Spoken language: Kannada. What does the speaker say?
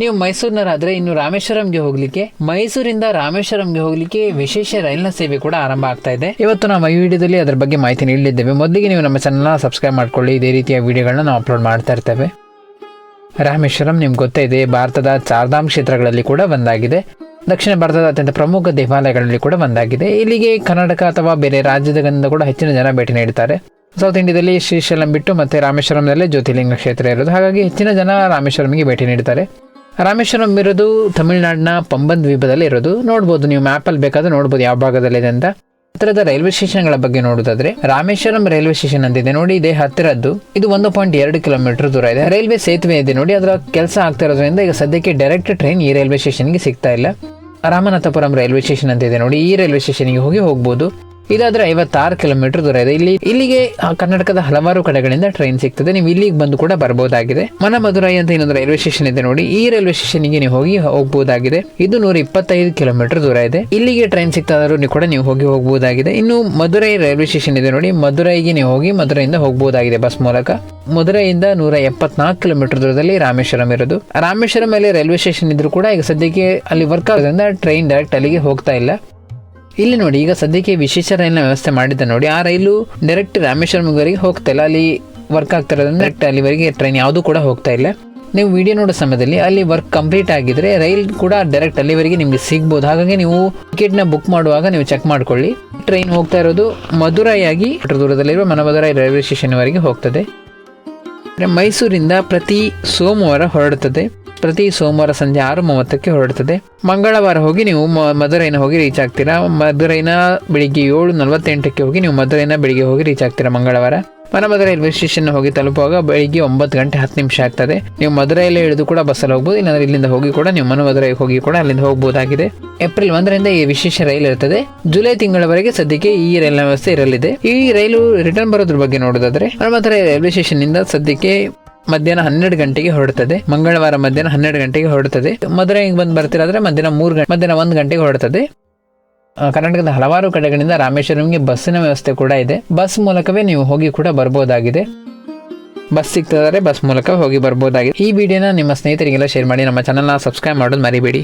ನೀವು ಮೈಸೂರಿನರಾದ್ರೆ ಇನ್ನು ರಾಮೇಶ್ವರಂಗೆ ಹೋಗ್ಲಿಕ್ಕೆ, ಮೈಸೂರಿಂದ ರಾಮೇಶ್ವರಂಗೆ ಹೋಗ್ಲಿಕ್ಕೆ ವಿಶೇಷ ರೈಲಿನ ಸೇವೆ ಕೂಡ ಆರಂಭ ಆಗ್ತಾ ಇದೆ. ಇವತ್ತು ನಾವು ಈ ವಿಡಿಯೋದಲ್ಲಿ ಅದರ ಬಗ್ಗೆ ಮಾಹಿತಿ ನೀಡಲಿದ್ದೇವೆ. ಮೊದಲಿಗೆ ನೀವು ನಮ್ಮ ಚಾನಲ್ನ ಸಬ್ಸ್ಕ್ರೈಬ್ ಮಾಡ್ಕೊಳ್ಳಿ. ಇದೇ ರೀತಿಯ ವಿಡಿಯೋಗಳನ್ನ ನಾವು ಅಪ್ಲೋಡ್ ಮಾಡ್ತಾ ಇರ್ತೇವೆ. ರಾಮೇಶ್ವರಂ ನಿಮ್ಗೆ ಗೊತ್ತೇ ಇದೆ, ಭಾರತದ ಚಾರ್ಧಾಮ್ ಕ್ಷೇತ್ರಗಳಲ್ಲಿ ಕೂಡ ಒಂದಾಗಿದೆ. ದಕ್ಷಿಣ ಭಾರತದ ಅತ್ಯಂತ ಪ್ರಮುಖ ದೇವಾಲಯಗಳಲ್ಲಿ ಕೂಡ ಒಂದಾಗಿದೆ. ಇಲ್ಲಿಗೆ ಕರ್ನಾಟಕ ಅಥವಾ ಬೇರೆ ರಾಜ್ಯದಿಂದ ಕೂಡ ಹೆಚ್ಚಿನ ಜನ ಭೇಟಿ ನೀಡುತ್ತಾರೆ ಸೌತ್ ಇಂಡಿಯಾದಲ್ಲಿ ಶ್ರೀಶೈಲಂ ಬಿಟ್ಟು ಮತ್ತೆ ರಾಮೇಶ್ವರಂನಲ್ಲೇ ಜ್ಯೋತಿರ್ಲಿಂಗ ಕ್ಷೇತ್ರ ಇರೋದು. ಹಾಗಾಗಿ ಹೆಚ್ಚಿನ ಜನ ರಾಮೇಶ್ವರಂಗೆ ಭೇಟಿ ನೀಡುತ್ತಾರೆ ರಾಮೇಶ್ವರಂ ಇರೋದು ತಮಿಳುನಾಡಿನ ಪಂಬನ್ ದ್ವೀಪದಲ್ಲಿ ಇರೋದು. ನೋಡ್ಬೋದು ನೀವು ಮ್ಯಾಪಲ್ಲಿ ಬೇಕಾದ್ರೆ ನೋಡ್ಬೋದು ಯಾವ ಭಾಗದಲ್ಲಿದೆ ಅಂತ. ಹತ್ತಿರದ ರೈಲ್ವೆ ಸ್ಟೇಷನ್ಗಳ ಬಗ್ಗೆ ನೋಡೋದಾದ್ರೆ ರಾಮೇಶ್ವರಂ ರೈಲ್ವೆ ಸ್ಟೇಷನ್ ಅಂತಿದೆ ನೋಡಿ, ಇದೆ ಹತ್ತಿರದ್ದು. ಇದು ಒಂದು ಪಾಯಿಂಟ್ ಎರಡು ಕಿಲೋಮೀಟರ್ ದೂರ ಇದೆ. ರೈಲ್ವೆ ಸೇತುವೆ ಇದೆ. ನೋಡಿ, ಅದರ ಕೆಲಸ ಆಗ್ತಾ ಇರೋದ್ರಿಂದ ಈಗ ಸದ್ಯಕ್ಕೆ ಡೈರೆಕ್ಟ್ ಟ್ರೈನ್ ಈ ರೈಲ್ವೆ ಸ್ಟೇಷನ್ಗೆ ಸಿಗ್ತಾ ಇಲ್ಲ. ರಾಮನಾಥಪುರಂ ರೈಲ್ವೆ ಸ್ಟೇಷನ್ ಅಂತ ಇದೆ. ನೋಡಿ, ಈ ರೈಲ್ವೆ ಸ್ಟೇಷನ್ಗೆ ಹೋಗಿ ಹೋಗ್ಬೋದು. ಇದಾದ್ರೆ ಐವತ್ತಾರು ಕಿಲೋಮೀಟರ್ ದೂರ ಇದೆ. ಇಲ್ಲಿ, ಇಲ್ಲಿಗೆ ಕರ್ನಾಟಕದ ಹಲವಾರು ಕಡೆಗಳಿಂದ ಟ್ರೈನ್ ಸಿಗ್ತದೆ. ನೀವು ಇಲ್ಲಿಗೆ ಬಂದು ಕೂಡ ಬರ್ಬೋದಾಗಿದೆ. ಮನಮಧುರೈ ಅಂತ ಇನ್ನೊಂದು ರೈಲ್ವೆ ಸ್ಟೇಷನ್ ಇದೆ ನೋಡಿ. ಈ ರೈಲ್ವೆ ಸ್ಟೇಷನ್ಗೆ ನೀವು ಹೋಗಿ ಹೋಗಬಹುದಾಗಿದೆ ಇದು ನೂರ ಇಪ್ಪತ್ತೈದು ಕಿಲೋಮೀಟರ್ ದೂರ ಇದೆ. ಇಲ್ಲಿಗೆ ಟ್ರೈನ್ ಸಿಗ್ತಾದ್ರೂ ನೀವು ಕೂಡ ನೀವು ಹೋಗಿ ಹೋಗಬಹುದಾಗಿದೆ ಇನ್ನು ಮಧುರೈ ರೈಲ್ವೆ ಸ್ಟೇಷನ್ ಇದೆ ನೋಡಿ. ಮಧುರೈಗೆ ನೀವು ಹೋಗಿ ಮಧುರೈಯಿಂದ ಹೋಗಬಹುದಾಗಿದೆ ಬಸ್ ಮೂಲಕ. ಮಧುರೈಯಿಂದ ನೂರ ಎಪ್ಪತ್ನಾಲ್ಕು ಕಿಲೋಮೀಟರ್ ದೂರದಲ್ಲಿ ರಾಮೇಶ್ವರಂ ಇರೋದು. ರಾಮೇಶ್ವರಂ ಮೇಲೆ ರೈಲ್ವೆ ಸ್ಟೇಷನ್ ಇದ್ರು ಕೂಡ ಈಗ ಸದ್ಯಕ್ಕೆ ಅಲ್ಲಿ ವರ್ಕ್ ಆಗೋದ್ರಿಂದ ಟ್ರೈನ್ ಡೈರೆಕ್ಟ್ ಅಲ್ಲಿಗೆ ಹೋಗ್ತಾ ಇಲ್ಲ. ಇಲ್ಲಿ ನೋಡಿ, ಈಗ ಸದ್ಯಕ್ಕೆ ವಿಶೇಷ ರೈಲಿನ ವ್ಯವಸ್ಥೆ ಮಾಡಿದ್ದ ನೋಡಿ. ಆ ರೈಲು ಡೈರೆಕ್ಟ್ ರಾಮೇಶ್ವರಂವರೆಗೆ ಹೋಗ್ತಾ ಇಲ್ಲ. ಅಲ್ಲಿ ವರ್ಕ್ ಆಗ್ತಾ ಇರೋದ್ರಿಂದ ಡೈರೆಕ್ಟ್ ಅಲ್ಲಿವರೆಗೆ ಟ್ರೈನ್ ಯಾವುದು ಕೂಡ ಹೋಗ್ತಾ ಇಲ್ಲ. ನೀವು ವಿಡಿಯೋ ನೋಡೋ ಸಮಯದಲ್ಲಿ ಅಲ್ಲಿ ವರ್ಕ್ ಕಂಪ್ಲೀಟ್ ಆಗಿದ್ರೆ ರೈಲ್ ಕೂಡ ಡೈರೆಕ್ಟ್ ಅಲ್ಲಿವರೆಗೆ ನಿಮಗೆ ಸಿಗ್ಬೋದು. ಹಾಗಾಗಿ ನೀವು ಟಿಕೆಟ್ನ ಬುಕ್ ಮಾಡುವಾಗ ನೀವು ಚೆಕ್ ಮಾಡ್ಕೊಳ್ಳಿ. ಟ್ರೈನ್ ಹೋಗ್ತಾ ಇರೋದು ಮಧುರೈಯಾಗಿ ದೂರದಲ್ಲಿರುವ ಮನಮಧುರೈ ರೈಲ್ವೆ ಸ್ಟೇಷನ್ವರೆಗೆ ಹೋಗ್ತದೆ. ಮೈಸೂರಿಂದ ಪ್ರತಿ ಸೋಮವಾರ ಹೊರಡುತ್ತದೆ ಪ್ರತಿ ಸೋಮವಾರ ಸಂಜೆ ಆರು ಮೂವತ್ತಕ್ಕೆ ಹೊರಡುತ್ತದೆ. ಮಂಗಳವಾರ ಹೋಗಿ ನೀವು ಮಧುರೈನ ಹೋಗಿ ರೀಚ್ ಆಗ್ತೀರಾ? ಮಧುರೈನ ಬೆಳಿಗ್ಗೆ ಏಳು ನಲವತ್ತೆಂಟಕ್ಕೆ ಹೋಗಿ ನೀವು ಮಧುರೈನ ಬೆಳಿಗ್ಗೆ ಹೋಗಿ ರೀಚ್ ಆಗ್ತೀರಾ ಮಂಗಳವಾರ? ಮನಮಧುರೈ ರೈಲ್ವೆ ಸ್ಟೇಷನ್ ಹೋಗಿ ತಲುಪುವಾಗ ಬೆಳಿಗ್ಗೆ ಒಂಬತ್ತು ಗಂಟೆ ಹತ್ತು ನಿಮಿಷ ಆಗ್ತದೆ. ನೀವು ಮಧುರೈಯಲ್ಲಿ ಇಳಿದು ಕೂಡ ಬಸ್ಸಲ್ಲಿ ಹೋಗ್ಬೋದು, ಇಲ್ಲಾಂದ್ರೆ ಇಲ್ಲಿಂದ ಹೋಗಿ ಕೂಡ ನೀವು ಮನಮಧುರೈಗೆ ಹೋಗಿ ಕೂಡ ಅಲ್ಲಿಂದ ಹೋಗಬಹುದಾಗಿದೆ ಏಪ್ರಿಲ್ ಒಂದರಿಂದ ಈ ವಿಶೇಷ ರೈಲು ಇರ್ತದೆ ಜುಲೈ ತಿಂಗಳವರೆಗೆ ಸದ್ಯಕ್ಕೆ ಈ ರೈಲಿನ ವ್ಯವಸ್ಥೆ ಇರಲಿದೆ. ಈ ರೈಲು ರಿಟರ್ನ್ ಬರೋದ್ರ ಬಗ್ಗೆ ನೋಡೋದಾದ್ರೆ ಮನಮಧುರೈ ರೈಲ್ವೆ ಸ್ಟೇಷನ್ ಇಂದ ಸದ್ಯಕ್ಕೆ ಮಧ್ಯಾಹ್ನ ಹನ್ನೆರಡು ಗಂಟೆಗೆ ಹೊರಡುತ್ತದೆ ಮಂಗಳವಾರ ಮಧ್ಯಾಹ್ನ ಹನ್ನೆರಡು ಗಂಟೆಗೆ ಹೊರಡುತ್ತದೆ ಮಧುರೈಗೆ ಬಂದು ಬರ್ತಿರಾದ್ರೆ ಮಧ್ಯಾಹ್ನ ಮೂರು ಗಂಟೆ ಮಧ್ಯಾಹ್ನ ಒಂದು ಗಂಟೆಗೆ ಹೊರಡುತ್ತದೆ ಕರ್ನಾಟಕದ ಹಲವಾರು ಕಡೆಗಳಿಂದ ರಾಮೇಶ್ವರಂಗೆ ಬಸ್ಸಿನ ವ್ಯವಸ್ಥೆ ಕೂಡ ಇದೆ. ಬಸ್ ಮೂಲಕವೇ ನೀವು ಹೋಗಿ ಕೂಡ ಬರ್ಬೋದಾಗಿದೆ. ಬಸ್ ಸಿಗ್ತದಾದ್ರೆ ಬಸ್ ಮೂಲಕ ಹೋಗಿ ಬರ್ಬೋದಾಗಿದೆ. ಈ ವಿಡಿಯೋನ ನಿಮ್ಮ ಸ್ನೇಹಿತರಿಗೆಲ್ಲ ಶೇರ್ ಮಾಡಿ, ನಮ್ಮ ಚಾನಲ್ನ ಸಬ್ಸ್ಕ್ರೈಬ್ ಮಾಡೋದು ಮರಿಬೇಡಿ.